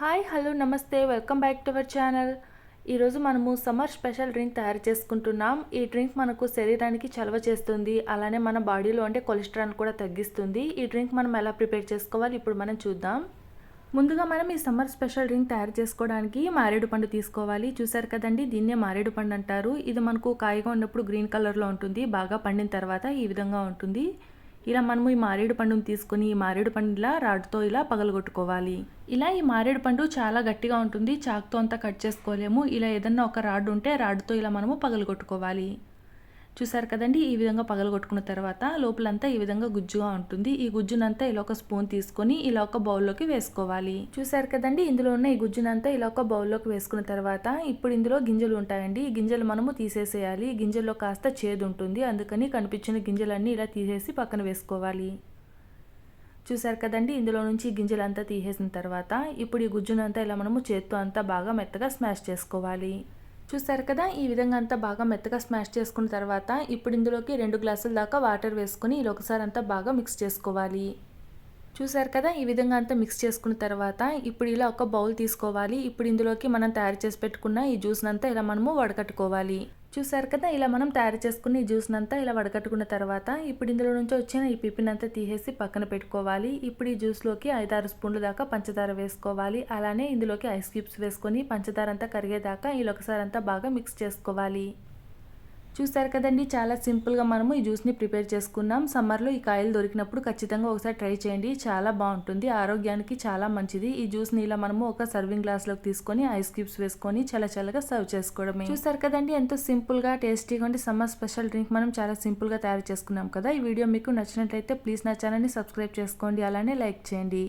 Hi hello నమస్తే welcome back to our channel. ఈరోజు మనము సమ్మర్ స్పెషల్ డ్రింక్ తయారు చేసుకుంటున్నాం. ఈ డ్రింక్ మనకు శరీరానికి చలవ చేస్తుంది. అలానే మన బాడీలో అంటే కొలెస్ట్రాల్ కూడా తగ్గిస్తుంది. ఈ డ్రింక్ మనం ఎలా ప్రిపేర్ చేసుకోవాలి ఇప్పుడు మనం చూద్దాం. ముందుగా మనం ఈ సమ్మర్ స్పెషల్ డ్రింక్ తయారు చేసుకోవడానికి మారేడు పండు తీసుకోవాలి. చూసారు కదండి దీన్నే మారేడు పండు అంటారు. ఇది మనకు కాయగా ఉన్నప్పుడు గ్రీన్ కలర్లో ఉంటుంది. బాగా పండిన తర్వాత ఈ విధంగా ఉంటుంది. ఇలా మనము ఈ మారేడు పండును తీసుకొని ఈ మారేడు పండు ఇలా రాడ్తో ఇలా పగలగొట్టుకోవాలి. ఇలా ఈ మారేడు పండు చాలా గట్టిగా ఉంటుంది. చాక్తో అంతా కట్ చేసుకోలేము. ఇలా ఏదన్నా ఒక రాడ్ ఉంటే రాడ్తో ఇలా మనము పగలగొట్టుకోవాలి. చూసారు కదండి? ఈ విధంగా పగలగొట్టుకున్న తర్వాత లోపలంతా ఈ విధంగా గుజ్జుగా ఉంటుంది. ఈ గుజ్జునంతా ఇలా ఒక స్పూన్ తీసుకొని ఇలా ఒక బౌల్లోకి వేసుకోవాలి. చూసారు కదండి? ఇందులో ఉన్న ఈ గుజ్జునంతా ఇలా ఒక బౌల్లోకి వేసుకున్న తర్వాత ఇప్పుడు ఇందులో గింజలు ఉంటాయండి. ఈ గింజలు మనము తీసేసేయాలి. ఈ గింజల్లో కాస్త చేదు ఉంటుంది. అందుకని కనిపించిన గింజలన్నీ ఇలా తీసేసి పక్కన వేసుకోవాలి. చూసారు కదండి? ఇందులో నుంచి గింజలంతా తీసేసిన తర్వాత ఇప్పుడు ఈ గుజ్జునంతా ఇలా మనము చేత్తో అంతా బాగా మెత్తగా స్మాష్ చేసుకోవాలి. చూసారు కదా ఈ విధంగా అంతా బాగా మెత్తగా స్మాష్ చేసుకున్న తర్వాత ఇప్పుడు ఇందులోకి రెండు గ్లాసుల దాకా వాటర్ వేసుకొని ఇలా ఒకసారి అంతా బాగా మిక్స్ చేసుకోవాలి. చూసారు కదా ఈ విధంగా అంతా మిక్స్ చేసుకున్న తర్వాత ఇప్పుడు ఇలా ఒక బౌల్ తీసుకోవాలి. ఇప్పుడు ఇందులోకి మనం తయారు చేసి పెట్టుకున్న ఈ జ్యూస్నంతా ఇలా మనము వడకట్టుకోవాలి. చూసారు కదా ఇలా మనం తయారు చేసుకున్న ఈ జ్యూస్నంతా ఇలా వడకట్టుకున్న తర్వాత ఇప్పుడు ఇందులో నుంచి వచ్చిన ఈ పిప్పినంతా తీసేసి పక్కన పెట్టుకోవాలి. ఇప్పుడు ఈ జ్యూస్లోకి ఐదారు స్పూన్ల దాకా పంచదార వేసుకోవాలి. అలానే ఇందులోకి ఐస్ క్యూబ్స్ వేసుకొని పంచదార అంతా కరిగేదాకా ఇలా ఒకసారి అంతా బాగా మిక్స్ చేసుకోవాలి. చూసారు కదండి చాలా సింపుల్గా మనము ఈ జ్యూస్ని ప్రిపేర్ చేసుకున్నాం. సమ్మర్లో ఈ కాయలు దొరికినప్పుడు ఖచ్చితంగా ఒకసారి ట్రై చేయండి. చాలా బాగుంటుంది ఆరోగ్యానికి చాలా మంచిది. ఈ జ్యూస్ని ఇలా మనము ఒక సర్వింగ్ గ్లాస్లోకి తీసుకొని ఐస్ క్యూబ్స్ వేసుకొని చాలా చల్లగా సర్వ్ చేసుకోవడమే. చూసారు కదండి ఎంతో సింపుల్గా టేస్టీగా ఉండి సమ్మర్ స్పెషల్ డ్రింక్ మనం చాలా సింపుల్గా తయారు చేసుకున్నాం కదా. ఈ వీడియో మీకు నచ్చినట్లయితే ప్లీజ్ నా ఛానల్ని సబ్స్క్రైబ్ చేసుకోండి. అలానే లైక్ చేయండి.